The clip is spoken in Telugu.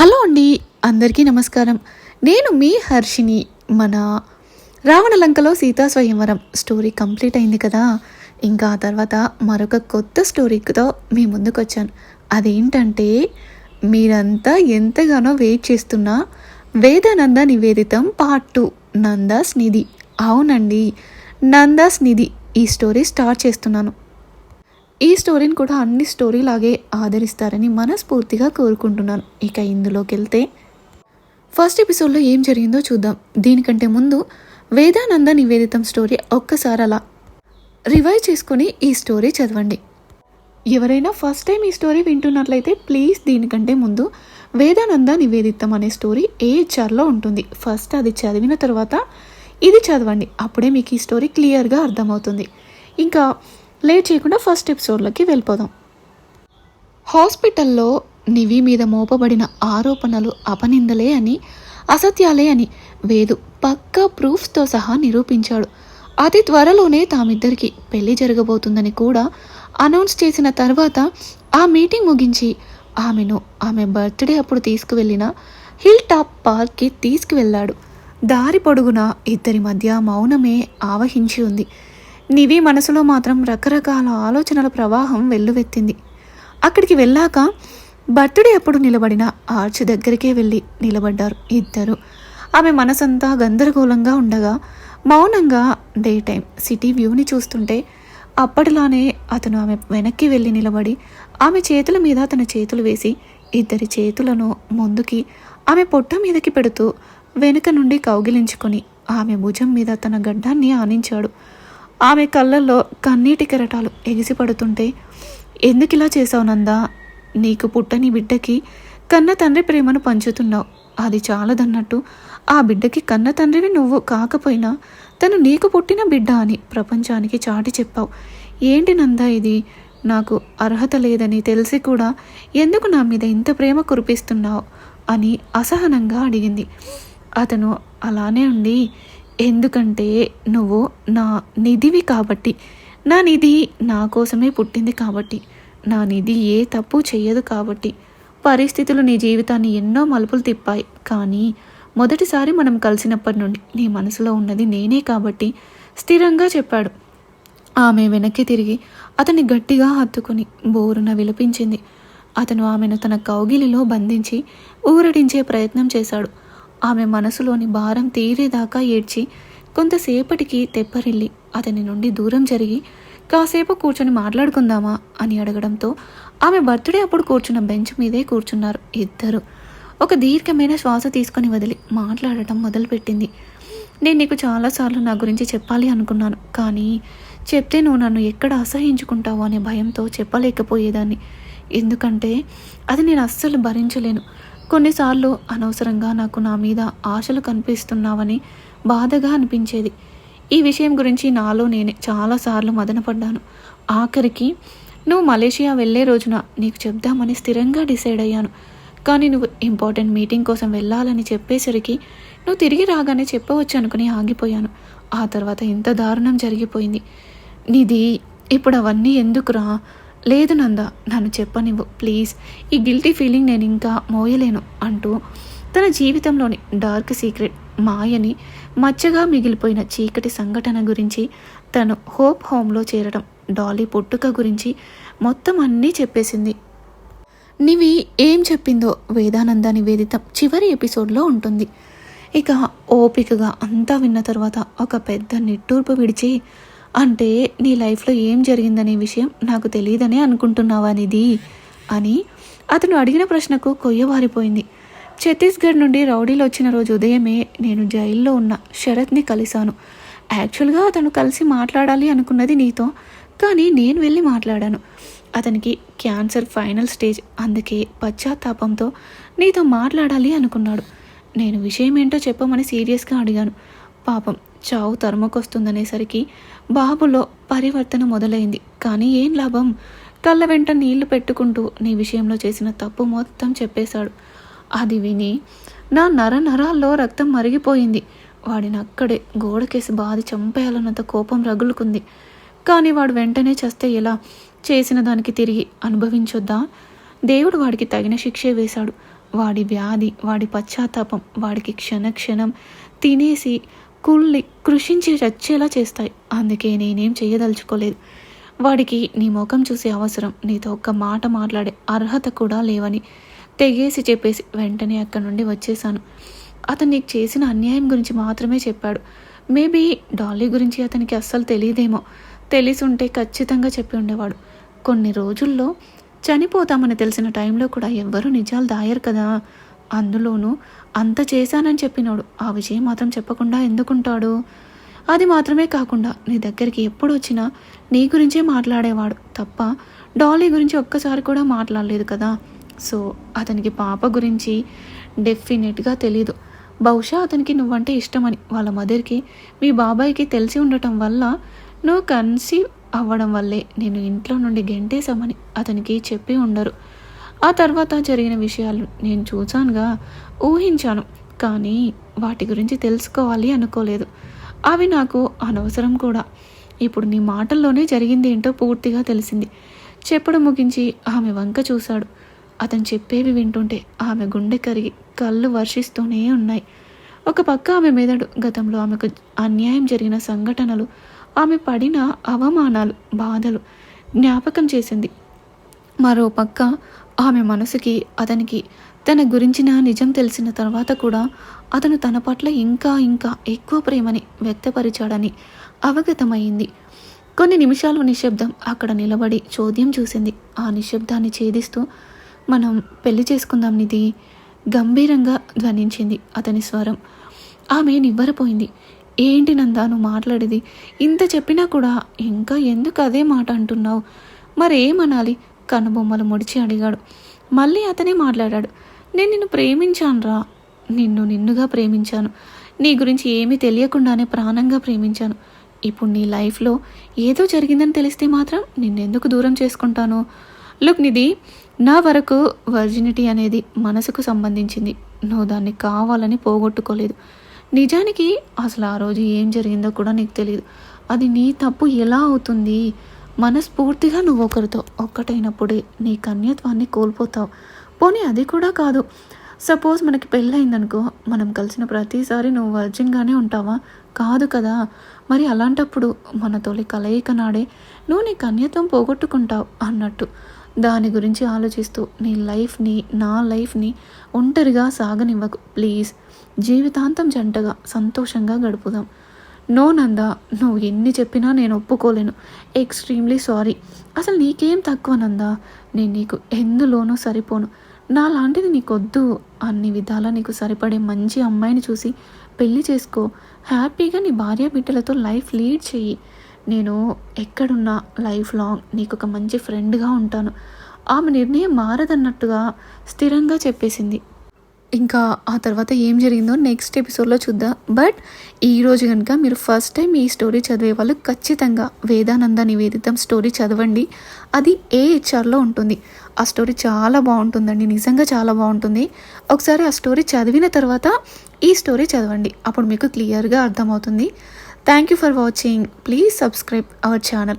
హలో అండి అందరికీ నమస్కారం. నేను మీ హర్షిని మన రావణలంకలో సీతా స్వయంవరం స్టోరీ కంప్లీట్ అయింది కదా. ఇంకా ఆ తర్వాత మరొక కొత్త స్టోరీతో మీ ముందుకు వచ్చాను అదేంటంటే మీరంతా ఎంతగానో వెయిట్ చేస్తున్న వేదానంద నివేదితం పార్ట్ టూ నందాస్ నిధి అవునండి నందాస్ నిధి ఈ స్టోరీ స్టార్ట్ చేస్తున్నాను. ఈ స్టోరీని కూడా అన్ని స్టోరీ లాగే ఆదరిస్తారని మనస్ఫూర్తిగా కోరుకుంటున్నాను. ఇక ఇందులోకి వెళ్తే ఫస్ట్ ఎపిసోడ్లో ఏం జరిగిందో చూద్దాం. దీనికంటే ముందు వేదానంద నివేదితం స్టోరీ ఒక్కసారి అలా రివైవ్ చేసుకొని ఈ స్టోరీ చదవండి. ఎవరైనా ఫస్ట్ టైం ఈ స్టోరీ వింటున్నట్లయితే ప్లీజ్ దీనికంటే ముందు వేదానంద నివేదితం అనే స్టోరీ ఏహెచ్ఆర్లో ఉంటుంది. ఫస్ట్ అది చదివిన తర్వాత ఇది చదవండి. అప్పుడే మీకు ఈ స్టోరీ క్లియర్గా అర్థమవుతుంది. ఇంకా లేట్ చేయకుండా ఫస్ట్ ఎపిసోడ్లోకి వెళ్ళిపోదాం. హాస్పిటల్లో నివి మీద మోపబడిన ఆరోపణలు అపనిందలే అని అసత్యాలే అని వేదు పక్కా ప్రూఫ్స్తో సహా నిరూపించాడు. అతి త్వరలోనే తామిద్దరికి పెళ్ళి జరగబోతుందని కూడా అనౌన్స్ చేసిన తర్వాత ఆ మీటింగ్ ముగించి ఆమెను ఆమె బర్త్డే అప్పుడు తీసుకువెళ్ళిన హిల్ టాప్ పార్క్కి తీసుకువెళ్ళాడు. దారి పొడుగునా ఇద్దరి మధ్య మౌనమే ఆవహించి ఉంది. నివి మనసులో మాత్రం రకరకాల ఆలోచనల ప్రవాహం వెల్లువెత్తింది. అక్కడికి వెళ్ళాక బర్త్డే అప్పుడు నిలబడిన ఆర్చ్ దగ్గరికే వెళ్ళి నిలబడ్డారు ఇద్దరు. ఆమె మనసంతా గందరగోళంగా ఉండగా మౌనంగా డే టైం సిటీ వ్యూని చూస్తుంటే అప్పటిలానే అతను ఆమె వెనక్కి వెళ్ళి నిలబడి ఆమె చేతుల మీద తన చేతులు వేసి ఇద్దరి చేతులను ముందుకి ఆమె పొట్ట మీదకి పెడుతూ వెనుక నుండి కౌగిలించుకొని ఆమె భుజం మీద తన గడ్డాన్ని ఆనించాడు. ఆమె కళ్ళల్లో కన్నీటి కెరటాలు ఎగిసిపడుతుంటే ఎందుకు ఇలా చేసావు నందా? నీకు పుట్టని బిడ్డకి కన్న తండ్రి ప్రేమను పంచుతున్నావు. అది చాలదన్నట్టు ఆ బిడ్డకి కన్న తండ్రివి నువ్వు కాకపోయినా తను నీకు పుట్టిన బిడ్డ అని ప్రపంచానికి చాటి చెప్పావు. ఏంటి నందా ఇది? నాకు అర్హత లేదని తెలిసి కూడా ఎందుకు నా మీద ఇంత ప్రేమ కురిపిస్తున్నావు? అని అసహనంగా అడిగింది. అతను అలానే ఉండి ఎందుకంటే నువ్వు నా నిధివి కాబట్టి నా నిధి నా కోసమే పుట్టింది కాబట్టి నా నిధి ఏ తప్పు చేయదు కాబట్టి పరిస్థితులు నీ జీవితాన్ని ఎన్నో మలుపులు తిప్పాయి. కానీ మొదటిసారి మనం కలిసినప్పటి నుండి నీ మనసులో ఉన్నది నేనే కాబట్టి స్థిరంగా చెప్పాడు. ఆమె వెనక్కి తిరిగి అతన్ని గట్టిగా హత్తుకుని బోరున విలపించింది. అతను ఆమెను తన కౌగిలిలో బంధించి ఊరడించే ప్రయత్నం చేశాడు. ఆమె మనసులోని భారం తీరేదాకా ఏడ్చి కొంతసేపటికి తెప్పరిల్లి అతని నుండి దూరం జరిగి కాసేపు కూర్చొని మాట్లాడుకుందామా? అని అడగడంతో ఆమె బర్త్డే అప్పుడు కూర్చున్న బెంచ్ మీదే కూర్చున్నారు ఇద్దరు. ఒక దీర్ఘమైన శ్వాస తీసుకొని వదిలి మాట్లాడటం మొదలుపెట్టింది. నేను నీకు చాలాసార్లు నా గురించి చెప్పాలి అనుకున్నాను కానీ చెప్తే నువ్వు నన్ను ఎక్కడ అసహించుకుంటావు? అనే భయంతో చెప్పలేకపోయేదాన్ని. ఎందుకంటే అది నేను అస్సలు భరించలేను. కొన్నిసార్లు అనవసరంగా నాకు నా మీద ఆశలు కనిపిస్తున్నావని బాధగా అనిపించేది. ఈ విషయం గురించి నాలో నేనే చాలాసార్లు మదనపడ్డాను. ఆఖరికి నువ్వు మలేషియా వెళ్ళే రోజున నీకు చెప్దామని స్థిరంగా డిసైడ్ అయ్యాను. కానీ నువ్వు ఇంపార్టెంట్ మీటింగ్ కోసం వెళ్ళాలని చెప్పేసరికి నువ్వు తిరిగి రాగానే చెప్పవచ్చు అనుకుని ఆగిపోయాను. ఆ తర్వాత ఇంత దారుణం జరిగిపోయింది. నీది ఇప్పుడు అవన్నీ ఎందుకురా? లేదు నంద నన్ను చెప్పనివ్వు ప్లీజ్. ఈ గిల్టీ ఫీలింగ్ నేను ఇంకా మోయలేను అంటూ తన జీవితంలోని డార్క్ సీక్రెట్ మాయని మచ్చగా మిగిలిపోయిన చీకటి సంఘటన గురించి తను హోప్ హోమ్లో చేరడం డాలీ పుట్టుక గురించి మొత్తం అన్నీ చెప్పేసింది. నివి ఏం చెప్పిందో వేదానంద నివేదితం చివరి ఎపిసోడ్లో ఉంటుంది. ఇక ఓపికగా అంతా విన్న తర్వాత ఒక పెద్ద నిట్టూర్పు విడిచి అంటే నీ లైఫ్లో ఏం జరిగిందనే విషయం నాకు తెలియదనే అనుకుంటున్నావా నిధి? అని అతను అడిగిన ప్రశ్నకు కొయ్యవారిపోయింది ఛత్తీస్గఢ్ నుండి రౌడీలు వచ్చిన రోజు ఉదయమే నేను జైల్లో ఉన్న శరత్ని కలిశాను. యాక్చువల్గా అతను కలిసి మాట్లాడాలి అనుకున్నది నీతో కానీ నేను వెళ్ళి మాట్లాడాను. అతనికి క్యాన్సర్ ఫైనల్ స్టేజ్ అందుకే పశ్చాత్తాపంతో నీతో మాట్లాడాలి అనుకున్నాడు. నేను విషయం ఏంటో చెప్పమని సీరియస్గా అడిగాను. పాపం చావు తరుముకొస్తుందనేసరికి బాబులో పరివర్తన మొదలైంది. కానీ ఏం లాభం? కళ్ళ వెంట నీళ్ళు పెట్టుకుంటూ నీ విషయంలో చేసిన తప్పు మొత్తం చెప్పేశాడు. అది విని నా నర నరాల్లో రక్తం మరిగిపోయింది. వాడిని అక్కడే గోడకేసి బాధి చంపేయాలన్నంత కోపం రగులుకుంది. కానీ వాడు వెంటనే చస్తే ఎలా? చేసిన దానికి తిరిగి అనుభవించొద్దా? దేవుడు వాడికి తగిన శిక్షే వేశాడు. వాడి వ్యాధి వాడి పశ్చాత్తాపం వాడికి క్షణ క్షణం తినేసి స్కూల్ని కృషించి చచ్చేలా చేస్తాయి. అందుకే నేనేం చేయదలుచుకోలేదు వాడికి నీ ముఖం చూసే అవసరం. నీతో ఒక్క మాట మాట్లాడే అర్హత కూడా లేవని తెగేసి చెప్పేసి వెంటనే అక్కడి నుండి వచ్చేసాను అతను నీకు చేసిన అన్యాయం గురించి మాత్రమే చెప్పాడు. మేబీ డాలీ గురించి అతనికి అస్సలు తెలియదేమో. తెలిసుంటే ఖచ్చితంగా చెప్పి ఉండేవాడు. కొన్ని రోజుల్లో చనిపోతామని తెలిసిన టైంలో కూడా ఎవ్వరూ నిజాలు దాయరు కదా. అందులోనూ అంత చేశానని చెప్పినోడు. ఆ విషయం మాత్రం చెప్పకుండా ఎందుకుంటాడు? అది మాత్రమే కాకుండా నీ దగ్గరికి ఎప్పుడు వచ్చినా నీ గురించే మాట్లాడేవాడు. తప్ప డాలీ గురించి ఒక్కసారి కూడా మాట్లాడలేదు కదా. సో అతనికి పాప గురించి డెఫినెట్గా తెలీదు. బహుశా అతనికి నువ్వంటే ఇష్టమని వాళ్ళ మదర్కి మీ బాబాయ్కి తెలిసి ఉండటం వల్ల నువ్వు కన్సీవ్ అవ్వడం వల్లే నేను ఇంట్లో నుండి గెంటేశామని అతనికి చెప్పి ఉండరు. ఆ తర్వాత జరిగిన విషయాలు నేను చూశానుగా ఊహించాను. కానీ వాటి గురించి తెలుసుకోవాలి అనుకోలేదు. అవి నాకు అనవసరం కూడా. ఇప్పుడు నీ మాటల్లోనే జరిగింది ఏంటో పూర్తిగా తెలిసింది. చెప్పడం ముగించి ఆమె వంక చూశాడు. అతను చెప్పేవి వింటుంటే ఆమె గుండె కరిగి కళ్ళు వర్షిస్తూనే ఉన్నాయి. ఒక పక్క ఆమె మెదడు గతంలో ఆమెకు అన్యాయం జరిగిన సంఘటనలు ఆమె పడిన అవమానాలు బాధలు జ్ఞాపకం చేసింది. మరో పక్క ఆమె మనసుకి అతనికి తన గురించిన నిజం తెలిసిన తర్వాత కూడా అతను తన పట్ల ఇంకా ఇంకా ఎక్కువ ప్రేమని వ్యక్తపరిచాడని అవగతమైంది కొన్ని నిమిషాలు నిశ్శబ్దం అక్కడ నిలబడి చోద్యం చూసింది. ఆ నిశ్శబ్దాన్ని ఛేదిస్తూ మనం పెళ్ళి చేసుకుందాం నిధి గంభీరంగా ధ్వనించింది అతని స్వరం. ఆమె నివ్వరపోయింది. ఏంటి నందా నువ్వు మాట్లాడేది? ఇంత చెప్పినా కూడా ఇంకా ఎందుకు అదే మాట అంటున్నావు? మరేమనాలి? కనుబొమ్మలు ముడిచి అడిగాడు. మళ్ళీ అతనే మాట్లాడాడు. నేను నిన్ను ప్రేమించానురా. నిన్ను నిన్నుగా ప్రేమించాను. నీ గురించి ఏమీ తెలియకుండానే ప్రాణంగా ప్రేమించాను. ఇప్పుడు నీ లైఫ్లో ఏదో జరిగిందని తెలిస్తే మాత్రం నిన్నెందుకు దూరం చేసుకుంటాను? లుక్ నిధి నా వరకు వర్జినిటీ అనేది మనసుకు సంబంధించింది. నువ్వు దాన్ని కావాలని పోగొట్టుకోలేదు. నిజానికి అసలు ఆ రోజు ఏం జరిగిందో కూడా నీకు తెలియదు అది నీ తప్పు ఎలా అవుతుంది? మనస్ఫూర్తిగా నువ్వు ఒకరితో ఒక్కటైనప్పుడే నీ కన్యత్వాన్ని కోల్పోతావు. పోనీ అది కూడా కాదు. సపోజ్ మనకి పెళ్ళయిందనుకో మనం కలిసిన ప్రతిసారి నువ్వు వర్జిన్గానే ఉంటావా? కాదు కదా. మరి అలాంటప్పుడు మన తొలి కలయిక నాడే నువ్వు నీ కన్యత్వం పోగొట్టుకుంటావు అన్నట్టు. దాని గురించి ఆలోచిస్తూ నీ లైఫ్ని నా లైఫ్ని ఒంటరిగా సాగనివ్వకు. ప్లీజ్. జీవితాంతం జంటగా సంతోషంగా గడుపుదాం. నో నందా నువ్వు ఎన్ని చెప్పినా నేను ఒప్పుకోలేను. Extremely sorry. అసలు నీకేం తక్కువ నందా? నేను నీకు ఎందులోనూ సరిపోను. నా లాంటిది నీకొద్దు. అన్ని విధాలా నీకు సరిపడే మంచి అమ్మాయిని చూసి పెళ్ళి చేసుకో. హ్యాపీగా నీ భార్య బిడ్డలతో లైఫ్ లీడ్ చెయ్యి. నేను ఎక్కడున్నా లైఫ్ లాంగ్ నీకు ఒక మంచి ఫ్రెండ్గా ఉంటాను. ఆమె నిర్ణయం మారదన్నట్టుగా స్థిరంగా చెప్పేసింది. ఇంకా ఆ తర్వాత ఏం జరిగిందో నెక్స్ట్ ఎపిసోడ్లో చూద్దాం. బట్ ఈరోజు కనుక మీరు ఫస్ట్ టైం ఈ స్టోరీ చదివే వాళ్ళు ఖచ్చితంగా వేదానంద నివేదితం స్టోరీ చదవండి. అది ఏహెచ్ఆర్లో ఉంటుంది. ఆ స్టోరీ చాలా బాగుంటుందండి. నిజంగా చాలా బాగుంటుంది. ఒకసారి ఆ స్టోరీ చదివిన తర్వాత ఈ స్టోరీ చదవండి. అప్పుడు మీకు క్లియర్గా అర్థమవుతుంది. Thank you for watching please subscribe our channel